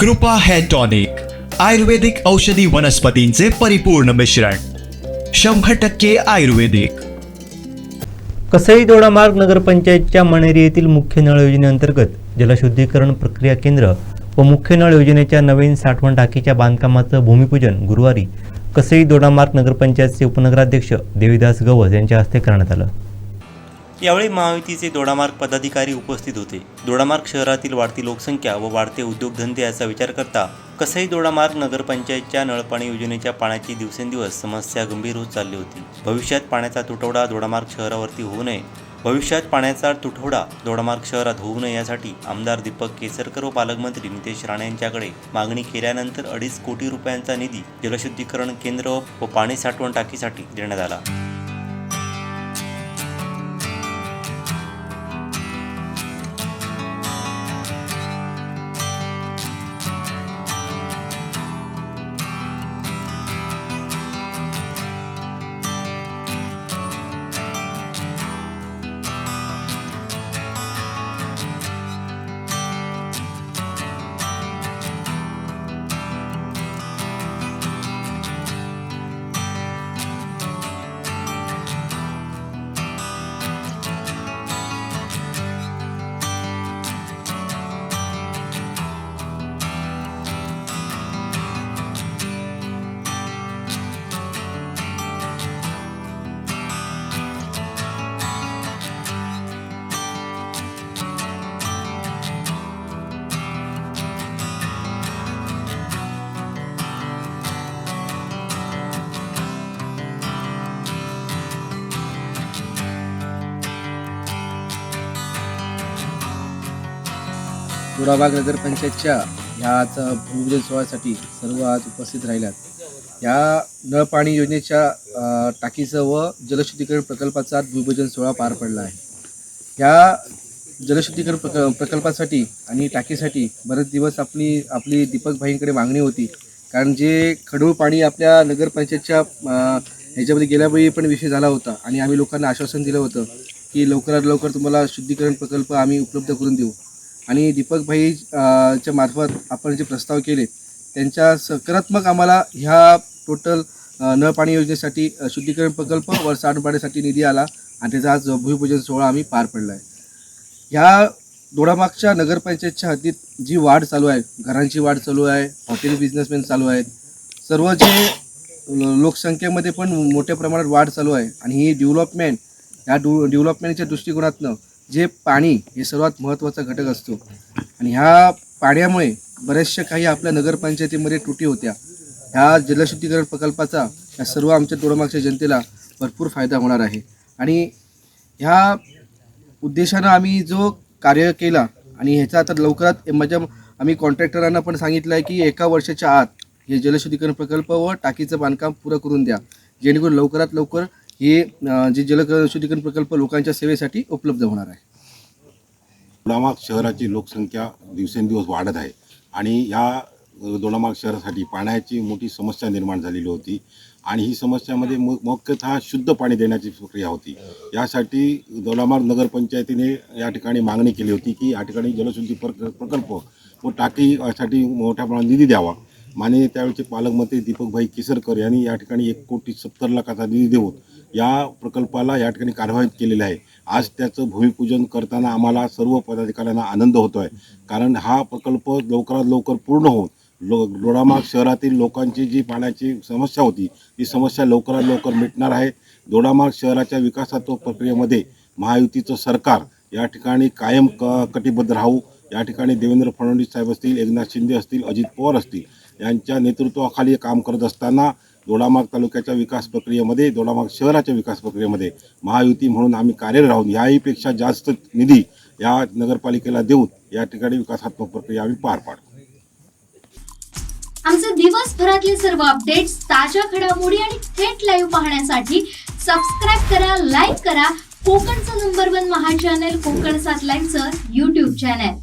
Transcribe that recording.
कृपा hair tonic आयुर्वेदिक औषधी वनस्पतींचे परिपूर्ण मिश्रण शंभर टक्के आयुर्वेदिक. कसई दोडामार्ग नगरपंचायतच्या मणेरी येथील मुख्य नळ योजनेअंतर्गत जलशुद्धीकरण प्रक्रिया केंद्र व मुख्य नळ योजनेच्या नवीन साठवण टाकीच्या बांधकामाचं भूमिपूजन गुरुवारी कसई दोडामार्ग नगरपंचायतचे उपनगराध्यक्ष देवीदास गवस यांच्या हस्ते करण्यात आलं. यावेळी महायुतीचे दोडामार्ग पदाधिकारी उपस्थित होते. दोडामार्ग शहरातील वाढती लोकसंख्या व वाढते उद्योगधंदे याचा विचार करता कसई दोडामार्ग नगरपंचायतच्या नळपाणी योजनेच्या पाण्याची दिवसेंदिवस समस्या गंभीर होत चालली होती. भविष्यात पाण्याचा तुटवडा दोडामार्ग शहरावरती होऊ नये. भविष्यात पाण्याचा तुटवडा दोडामार्ग शहरात होऊ नये यासाठी आमदार दीपक केसरकर व पालकमंत्री नितेश राणे यांच्याकडे मागणी केल्यानंतर अडीच कोटी रुपयांचा निधी जलशुद्धीकरण केंद्र व पाणी साठवण टाकीसाठी देण्यात आला. दोडाबाग नगरपंचायतच्या ह्या आज भूमिपूजन सोहळ्यासाठी सर्व आज उपस्थित राहिल्यात. या नळ पाणी योजनेच्या टाकीचं व जलशुद्धीकरण प्रकल्पाचा आज भूमिपूजन सोहळा पार पडला आहे. या जलशुद्धीकरण प्रक प्रकल्पासाठी आणि टाकीसाठी बरेच दिवस आपली आपली दीपक भाईंकडे मागणी होती. कारण जे खडूळ पाणी आपल्या नगरपंचायतच्या अ, ह्याच्यामध्ये गेल्यावेळी पण विषय झाला होता आणि आम्ही लोकांना आश्वासन दिलं होतं की लवकरात लवकर तुम्हाला शुद्धीकरण प्रकल्प आम्ही उपलब्ध करून देऊ. आणि दीपक भाई च्या मार्फत आपण जे प्रस्ताव केले त्यांच्या सकारात्मक आम्हाला ह्या टोटल नळ पाणी योजनेसाठी शुद्धीकरण प्रकल्प व सांडपाण्यासाठी निधी आला आणि त्याचा आज भूमिपूजन सोहळा आम्ही पार पडला आहे ह्या दोडामागच्या नगरपंचायतच्या हद्दीत जी वाढ चालू आहे घरांची वाढ चालू आहे हॉटेल बिझनेसमॅन चालू आहेत सर्व जे लोकसंख्येमध्ये पण मोठ्या प्रमाणात वाढ चालू आहे आणि ही डेव्हलपमेंट ह्या डु डेव्हलपमेंटच्या दृष्टिकोनातनं जे पाणी हे सर्वात महत्त्वाचा घटक असतो. आणि ह्या पाण्यामुळे बऱ्याचशा काही आपल्या नगरपंचायतीमध्ये त्रुटी होत्या. ह्या जलशुद्धीकरण प्रकल्पाचा या सर्व आमच्या दोडमागच्या जनतेला भरपूर फायदा होणार आहे. आणि ह्या उद्देशानं आम्ही जो कार्य केला आणि ह्याचा आता लवकरात माझ्या म्हणजे आम्ही कॉन्ट्रॅक्टरांना पण सांगितलं आहे की एका वर्षाच्या आत हे जलशुद्धीकरण प्रकल्प व टाकीचं बांधकाम पुरं करून द्या. जेणेकरून लवकरात लवकर हे जे जल शुद्धीकरण प्रकल्प लोकांच्या सेवेसाठी उपलब्ध होणार आहे. दोडामार्ग शहराची लोकसंख्या दिवसेंदिवस वाढत आहे आणि या दोडामार्ग शहरासाठी पाण्याची मोठी समस्या निर्माण झालेली होती आणि ही समस्यामध्ये मु मुख्यतः शुद्ध पाणी देण्याची प्रक्रिया होती. यासाठी दोडामार्ग नगरपंचायतीने या ठिकाणी मागणी केली होती की या ठिकाणी जलशुद्धी प्रकल्प व टाकीसाठी मोठ्या प्रमाणात निधी द्यावा. माननीय त्यावेळचे पालकमंत्री दीपकभाई केसरकर यांनी या ठिकाणी एक कोटी सत्तर लाखाचा निधी देऊन या प्रकल्पाला या ठिकाणी कार्यान्वित केलेलं आहे. आज त्याचं भूमिपूजन करताना आम्हाला सर्व पदाधिकाऱ्यांना आनंद होतो आहे कारण हा प्रकल्प लवकरात लवकर पूर्ण होऊन लो दोडामार्ग शहरातील लोकांची जी पाण्याची समस्या होती ती समस्या लवकरात लवकर मिटणार आहे. दोडामार्ग शहराच्या विकासात्मक प्रक्रियेमध्ये महायुतीचं सरकार या ठिकाणी कायम क कटिबद्ध राहू या ठिकाणी देवेंद्र फडणवीस साहेब असतील एकनाथ शिंदे असतील अजित पवार असतील यांच्या नेतृत्वाखाली काम करत असताना दोडामार्ग तालुक्याच्या विकास प्रक्रियेमध्ये दोडामार्ग शहराच्या विकास प्रक्रियेमध्ये महायुती म्हणून आम्ही कार्यरत राहून याहीपेक्षा जास्त निधी या नगरपालिकेला देऊन या ठिकाणी विकासात्मक प्रक्रिया आम्ही पार पाडू आमचे दिवसभरातले सर्व अपडेट्स ताज्या घडामोडी आणि थेट लाईव्ह पाहण्यासाठी सबस्क्राईब करा लाईक करा. कोकणचं नंबर वन महा चॅनल कोकण सात लाईनचं युट्यूब चॅनल